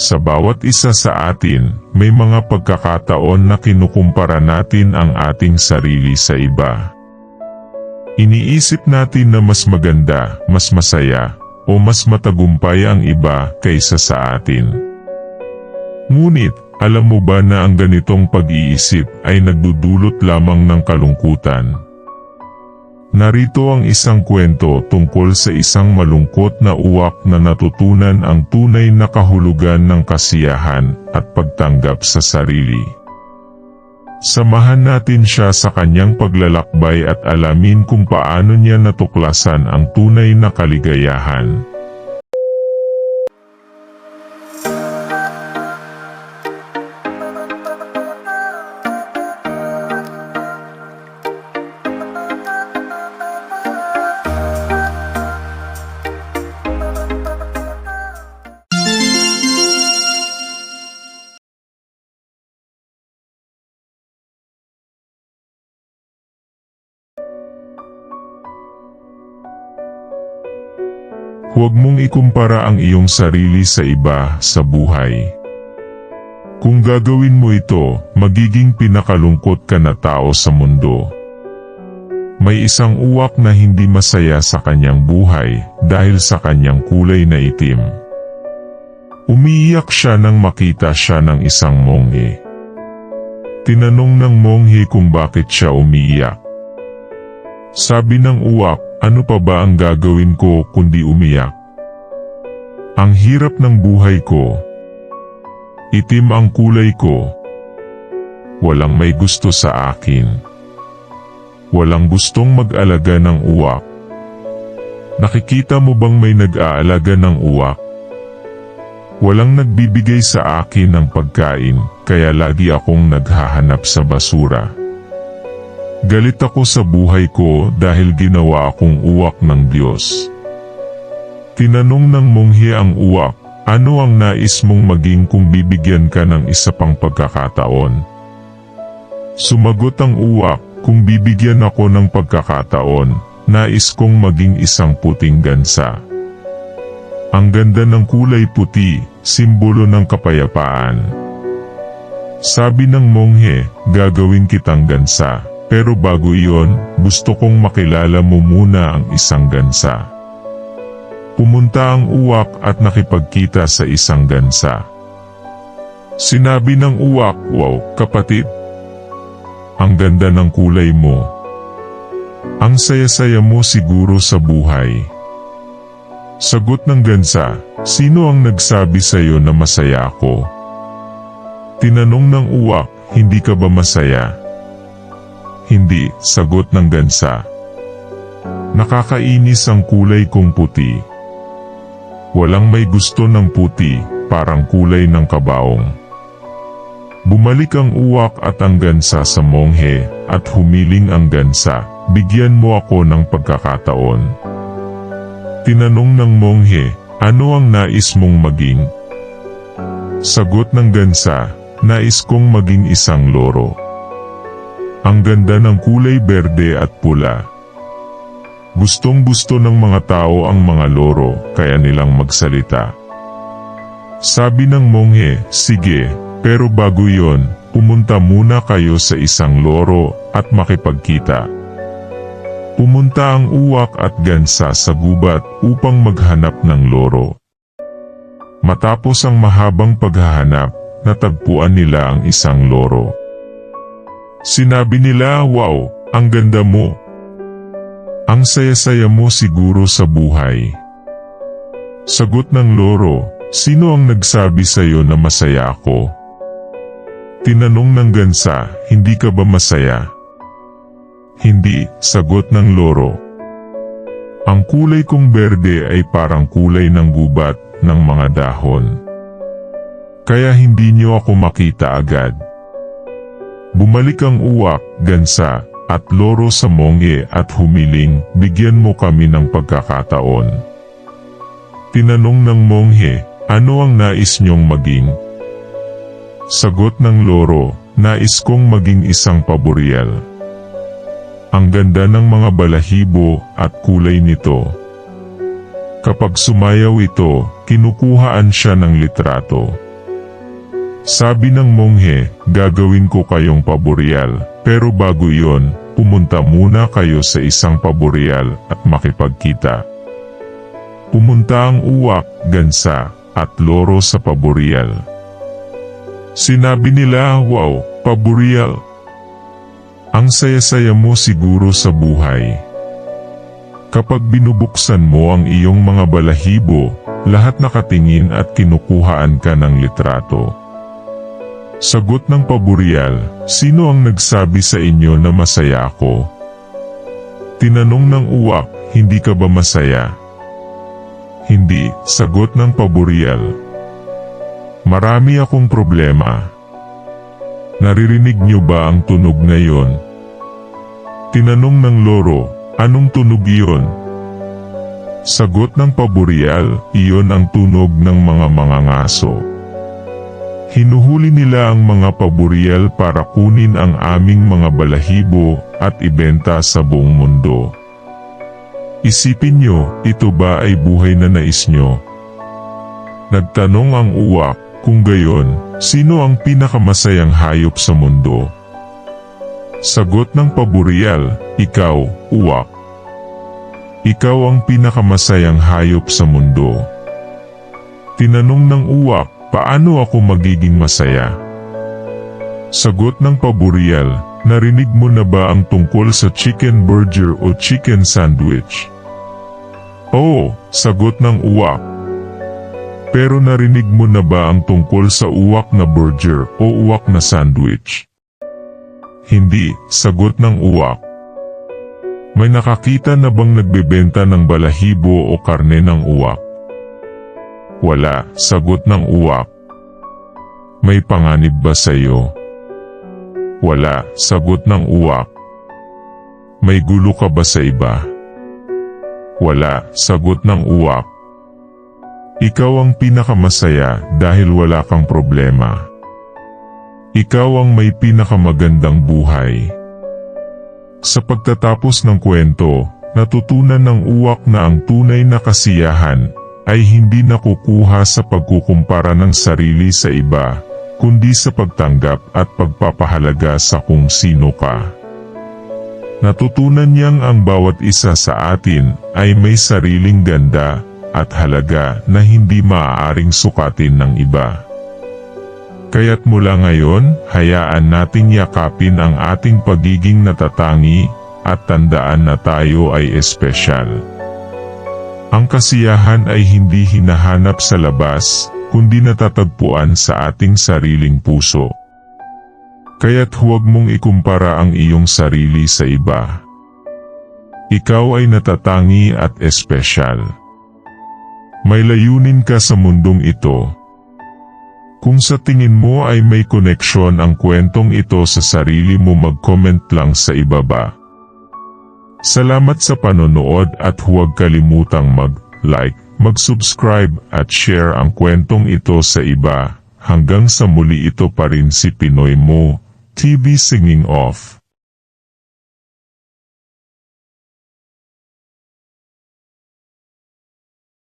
Sa bawat isa sa atin, may mga pagkakataon na kinukumpara natin ang ating sarili sa iba. Iniisip natin na mas maganda, mas masaya, o mas matagumpay ang iba kaysa sa atin. Ngunit, alam mo ba na ang ganitong pag-iisip ay nagdudulot lamang ng kalungkutan? Narito ang isang kwento tungkol sa isang malungkot na uwak na natutunan ang tunay na kahulugan ng kasiyahan at pagtanggap sa sarili. Samahan natin siya sa kanyang paglalakbay at alamin kung paano niya natuklasan ang tunay na kaligayahan. Huwag mong ikumpara ang iyong sarili sa iba sa buhay. Kung gagawin mo ito, magiging pinakalungkot ka na tao sa mundo. May isang uwak na hindi masaya sa kanyang buhay dahil sa kanyang kulay na itim. Umiiyak siya nang makita siya ng isang monghe. Tinanong ng monghe kung bakit siya umiiyak. Sabi ng uwak, ano pa ba ang gagawin ko kundi umiyak? Ang hirap ng buhay ko. Itim ang kulay ko. Walang may gusto sa akin. Walang gustong mag-alaga ng uwak. Nakikita mo bang may nag-aalaga ng uwak? Walang nagbibigay sa akin ng pagkain, kaya lagi akong naghahanap sa basura. Galit ako sa buhay ko dahil ginawa akong uwak ng Diyos. Tinanong ng monghe ang uwak, ano ang nais mong maging kung bibigyan ka ng isa pang pagkakataon? Sumagot ang uwak, kung bibigyan ako ng pagkakataon, nais kong maging isang puting gansa. Ang ganda ng kulay puti, simbolo ng kapayapaan. Sabi ng monghe, gagawin kitang gansa. Pero bago iyon, gusto kong makilala mo muna ang isang gansa. Pumunta ang uwak at nakipagkita sa isang gansa. Sinabi ng uwak, wow, kapatid. Ang ganda ng kulay mo. Ang saya-saya mo siguro sa buhay. Sagot ng gansa, sino ang nagsabi sa iyo na masaya ako? Tinanong ng uwak, hindi ka ba masaya? Hindi, sagot ng gansa. Nakakainis ang kulay kong puti. Walang may gusto ng puti, parang kulay ng kabaong. Bumalik ang uwak at ang gansa sa monghe, at humiling ang gansa, bigyan mo ako ng pagkakataon. Tinanong ng monghe, ano ang nais mong maging? Sagot ng gansa, nais kong maging isang loro. Ang ganda ng kulay berde at pula. Gustong gusto ng mga tao ang mga loro, kaya nilang magsalita. Sabi ng monghe, sige, pero bago yon, pumunta muna kayo sa isang loro at makipagkita. Pumunta ang uwak at gansa sa gubat upang maghanap ng loro. Matapos ang mahabang paghahanap, natagpuan nila ang isang loro. Sinabi nila, wow, ang ganda mo. Ang saya-saya mo siguro sa buhay. Sagot ng loro, sino ang nagsabi sa iyo na masaya ako? Tinanong ng gansa, hindi ka ba masaya? Hindi, sagot ng loro. Ang kulay kong berde ay parang kulay ng gubat ng mga dahon. Kaya hindi niyo ako makita agad. Bumalik ang uwak, gansa, at loro sa monghe at humiling, bigyan mo kami ng pagkakataon. Tinanong ng monghe, ano ang nais niyong maging? Sagot ng loro, nais kong maging isang paboreal. Ang ganda ng mga balahibo at kulay nito. Kapag sumayaw ito, kinukuhaan siya ng litrato. Sabi ng monghe, gagawin ko kayong paboreal, pero bago yon, pumunta muna kayo sa isang paboreal at makipagkita. Pumunta ang uwak, gansa, at loro sa paboreal. Sinabi nila, wow, paboreal. Ang saya-saya mo siguro sa buhay. Kapag binubuksan mo ang iyong mga balahibo, lahat nakatingin at kinukuhaan ka ng litrato. Sagot ng paboreal, sino ang nagsabi sa inyo na masaya ako? Tinanong ng uwak, hindi ka ba masaya? Hindi, sagot ng paboreal. Marami akong problema. Naririnig niyo ba ang tunog na yon? Tinanong ng loro, anong tunog iyon? Sagot ng paboreal, iyon ang tunog ng mga mangangaso. Hinuhuli nila ang mga paboreal para kunin ang aming mga balahibo at ibenta sa buong mundo. Isipin nyo, ito ba ay buhay na nais nyo? Nagtanong ang uwak, kung gayon, sino ang pinakamasayang hayop sa mundo? Sagot ng paboreal, ikaw, uwak. Ikaw ang pinakamasayang hayop sa mundo. Tinanong ng uwak, paano ako magiging masaya? Sagot ng paboreal, narinig mo na ba ang tungkol sa chicken burger o chicken sandwich? Oo, sagot ng uwak. Pero narinig mo na ba ang tungkol sa uwak na burger o uwak na sandwich? Hindi, sagot ng uwak. May nakakita na bang nagbebenta ng balahibo o karne ng uwak? Wala, sagot ng uwak. May panganib ba sa iyo? Wala, sagot ng uwak. May gulo ka ba sa iba? Wala, sagot ng uwak. Ikaw ang pinakamasaya dahil wala kang problema. Ikaw ang may pinakamagandang buhay. Sa pagtatapos ng kwento, natutunan ng uwak na ang tunay na kasiyahan ay hindi nakukuha sa pagkukumpara ng sarili sa iba, kundi sa pagtanggap at pagpapahalaga sa kung sino ka. Natutunan niyang ang bawat isa sa atin ay may sariling ganda at halaga na hindi maaaring sukatin ng iba. Kaya't mula ngayon, hayaan nating yakapin ang ating pagiging natatangi at tandaan na tayo ay espesyal. Ang kasiyahan ay hindi hinahanap sa labas, kundi natatagpuan sa ating sariling puso. Kaya't huwag mong ikumpara ang iyong sarili sa iba. Ikaw ay natatangi at espesyal. May layunin ka sa mundong ito. Kung sa tingin mo ay may koneksyon ang kwentong ito sa sarili mo mag-comment lang sa ibaba. Salamat sa panonood at huwag kalimutang mag-like, mag-subscribe at share ang kwentong ito sa iba. Hanggang sa muli ito pa rin si Pinoy Mo, TV Singing Off.